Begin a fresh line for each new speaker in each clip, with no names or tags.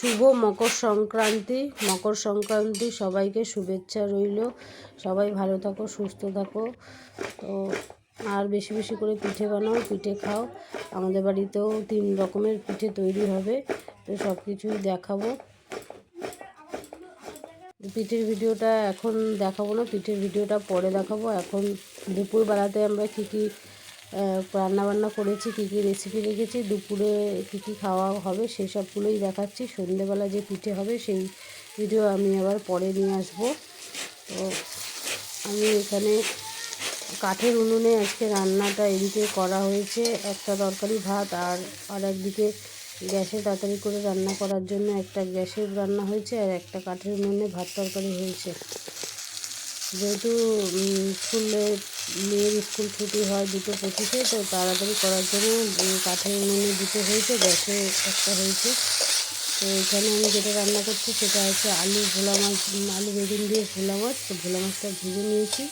শুভ মকর সংক্রান্তি। মকর সংক্রান্তি সবাইকে শুভেচ্ছা রইল। সবাই ভালো থাকো, সুস্থ থাকো। তো আর বেশি বেশি করে পিঠে বানাও, পিঠে খাও। আমাদের বাড়িতেও তিন রকমের পিঠে তৈরি হবে। তো সব কিছুই দেখাবো। পিঠের ভিডিওটা এখন দেখাবো না, পিঠের ভিডিওটা পরে দেখাবো। এখন দুপুরবেলাতে আমরা কী কী রান্নাবান্না করেছি, কী কী রেসিপি রেখেছি দুপুরে কী কী খাওয়া হবে সেই সবগুলোই দেখাচ্ছি। সন্ধেবেলা যে পিঠে হবে সেই ভিডিও আমি আবার পরে নিয়ে আসব। তো আমি এখানে কাঠের উনুনে আজকে রান্নাটা এদিকে করা হয়েছে। একটা তরকারি, ভাত আর আর একদিকে গ্যাসে তাড়াতাড়ি করে রান্না করার জন্য একটা গ্যাসের রান্না হয়েছে আর একটা কাঠের উনুনে ভাত তরকারি হয়েছে। যেহেতু স্কুলে মেয়ের স্কুল ছুটি হয় দুটো পঁচিশে, তো তাড়াতাড়ি করার জন্য কাঠের উনুনে দুটো হয়েছে, গ্যাসে একটা হয়েছে। তো এখানে আমি যেটা রান্না করছি, সেটা হচ্ছে আলু, ভোলা মাছ আলু বেগুন দিয়ে ভোলা মাছ। তো ভোলা মাছটা ভেজে নিয়েছি।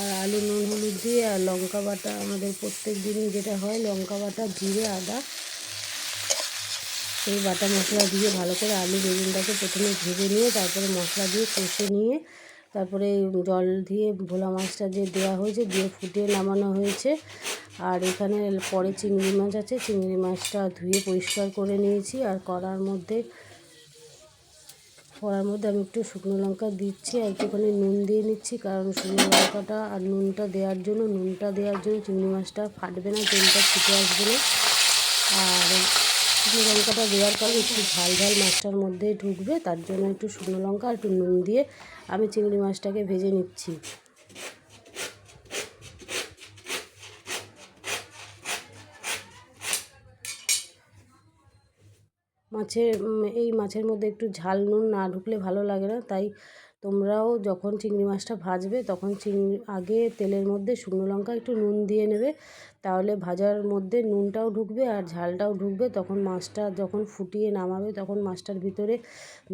আর আলু, নুন, হলুদ দিয়ে আর লঙ্কা বাটা আমাদের প্রত্যেক দিনই যেটা হয়, লঙ্কা বাটা, জিরে, আদা। সেই বাটা মশলা দিয়ে ভালো করে আলু, বেগুনটাকে প্রথমে ভেজে নিয়ে, তারপরে মশলা দিয়ে কষে নিয়ে তারপরে জল দিয়ে ভোলা মাছটা যে দেওয়া হয়েছে, দিয়ে ফুটিয়ে নামানো হয়েছে। আর এখানে পরে চিংড়ি মাছ আছে, চিংড়ি মাছটা ধুয়ে পরিষ্কার করে নিয়েছি। আর কড়ার মধ্যে কড়ার মধ্যে আমি একটু শুকনো লঙ্কা দিচ্ছি, আর একটুখানি নুন দিয়ে নিচ্ছি। কারণ শুকনো লঙ্কাটা আর নুনটা দেওয়ার জন্য, নুনটা দেওয়ার জন্য চিংড়ি মাছটা ফাটবে না, তেলটা ফুটে আসবে না। আর শুকনো লঙ্কাটা দেওয়ার পরে একটু ঝাল ঝাল মাছটার মধ্যে ঢুকবে, তার জন্য একটু শুকনো লঙ্কা, একটু নুন দিয়ে আমি চিংড়ি মাছটাকে ভেজে নিচ্ছি। মাছের এই মাছের মধ্যে একটু ঝাল নুন না ঢুকলে ভালো লাগে না, তাই তোমরাও যখন চিংড়ি মাছটা ভাজবে, তখন চিংড়ি, আগে তেলের মধ্যে শুকনো লঙ্কা একটু নুন দিয়ে নেবে। তাহলে ভাজার মধ্যে নুনটাও ঢুকবে আর ঝালটাও ঢুকবে। তখন মাছটা যখন ফুটিয়ে নামাবে, তখন মাছটার ভিতরে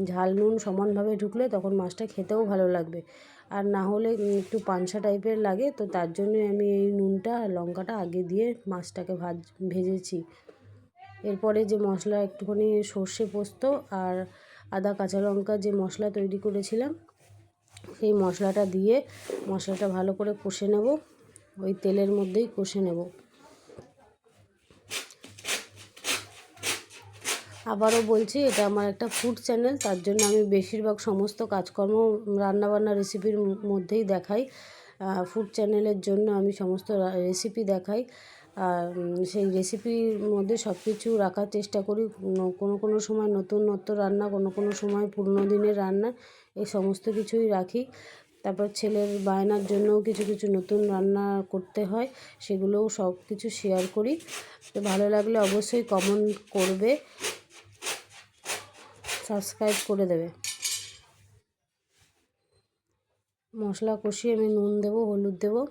ঝাল নুন সমানভাবে ঢুকলে তখন মাছটা খেতেও ভালো লাগবে। আর না হলে একটু পানসা টাইপের লাগে, তো তার জন্যই আমি এই নুনটা আর লঙ্কাটা আগে দিয়ে মাছটাকে ভাজ, ভেজেছি। এরপরে যে মশলা একটুখানি সর্ষে পোস্ত আর আদা কাঁচা লঙ্কা যে মশলা তৈরি করেছিলাম সেই মশলাটা দিয়ে মশলাটা ভালো করে কষে নেব। ওই তেলের মধ্যেই কষে নেব। আবারও বলছি, এটা আমার একটা ফুড চ্যানেল তার জন্য আমি বেশিরভাগ সমস্ত কাজকর্ম রান্নাবান্না রেসিপির মধ্যেই দেখাই। ফুড চ্যানেলের জন্য আমি সমস্ত রেসিপি দেখাই। আর সেই রেসিপির মধ্যে সব কিছু রাখার চেষ্টা করি। কোনো কোনো সময় নতুনত্ব রান্না, কোনো কোনো সময় পুরনো দিনের রান্না। এই সমস্ত কিছুই রাখি। তারপর ছেলের বায়নার জন্যও কিছু কিছু নতুন রান্না করতে হয়, সেগুলোও সব কিছু শেয়ার করি। তো ভালো লাগলে অবশ্যই কমেন্ট করবে সাবস্ক্রাইব করে দেবে। মশলা কষিয়ে আমি নুন দেবো, হলুদ দেবো।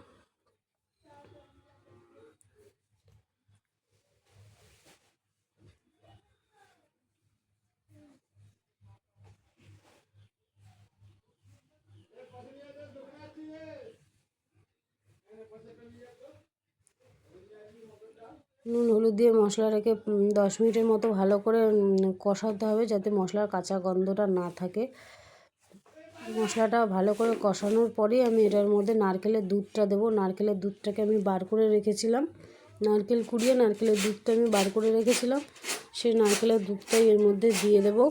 নুন, হলুদ দিয়ে মশলাটাকে দশ মিনিটের মতো ভালো করে কষাতে হবে যাতে মশলার কাঁচা গন্ধটা না থাকে। মশলাটা ভালো করে কষানোর পরেই আমি এটার মধ্যে নারকেলের দুধটা দেবো। নারকেলের দুধটাকে আমি বার করে রেখেছিলাম। নারকেল কুড়িয়ে নারকেলের দুধটা আমি বার করে রেখেছিলাম। সেই নারকেলের দুধটাই এর মধ্যে দিয়ে দেবো।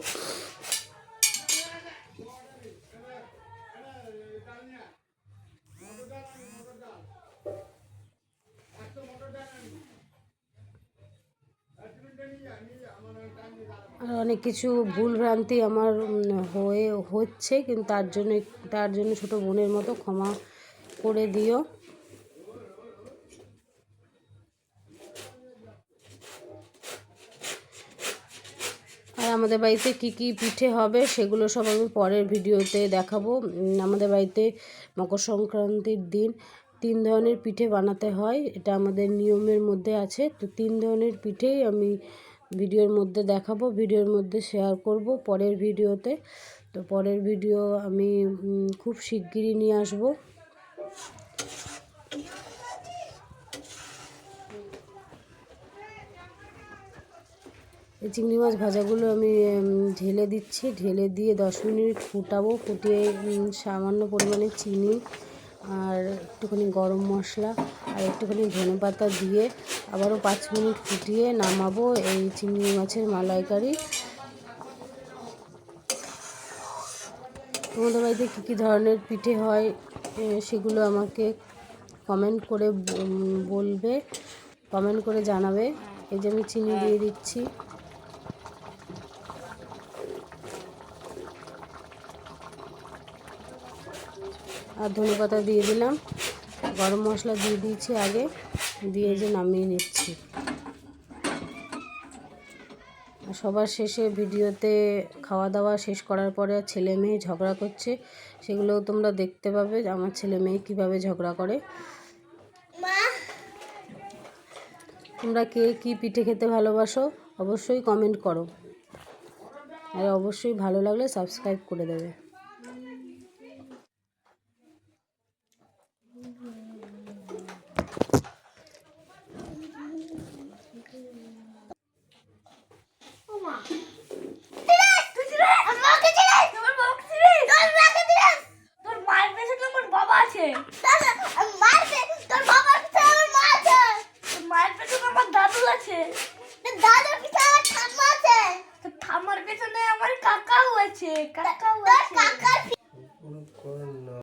আর অনেক কিছু ভুল ভ্রান্তি আমার হয়ে, হচ্ছে, কিন্তু তার জন্য তার জন্য ছোটো বোনের মতো ক্ষমা করে দিও। আর আমাদের বাড়িতে কী কী পিঠে হবে, সেগুলো সব আমি পরের ভিডিওতে দেখাবো। আমাদের বাড়িতে মকর সংক্রান্তির দিন তিন ধরনের পিঠে বানাতে হয়, এটা আমাদের নিয়মের মধ্যে আছে। তো তিন ধরনের পিঠেই আমি ভিডিওর মধ্যে দেখাবো, ভিডিওর মধ্যে শেয়ার করব পরের ভিডিওতে। তো পরের ভিডিও আমি খুব শিগগিরই নিয়ে আসব। এই চিংড়ি মাছ ভাজাগুলো আমি ঢেলে দিচ্ছি। ঢেলে দিয়ে দশ মিনিট ফুটাবো, ফুটিয়ে সামান্য পরিমাণে চিনি আর একটুখানি গরম মশলা আর একটুখানি ধনে পাতা দিয়ে আবারও পাঁচ মিনিট ফুটিয়ে নামাবো এই চিংড়ি মাছের মালাইকারি। তোমাদের বাড়িতে কী কী ধরনের পিঠে হয় সেগুলো আমাকে কমেন্ট করে বলবে কমেন্ট করে জানাবে। এই যে আমি চিনি দিয়ে দিচ্ছি। আর ধনে পাতা দিয়ে দিলাম। গরম মশলা দিয়ে দিয়েছি আগে দিয়ে যে নামিয়ে নিচ্ছি। সবার শেষে ভিডিওতে খাওয়া দাওয়া শেষ করার পরে ছেলে মেয়ে ঝগড়া করছে সেগুলোও তোমরা দেখতে পাবে যে আমার ছেলে মেয়ে কীভাবে ঝগড়া করে। তোমরা কে কী পিঠে খেতে ভালোবাসো অবশ্যই কমেন্ট করো। আর অবশ্যই ভালো লাগলে সাবস্ক্রাইব করে দেবে।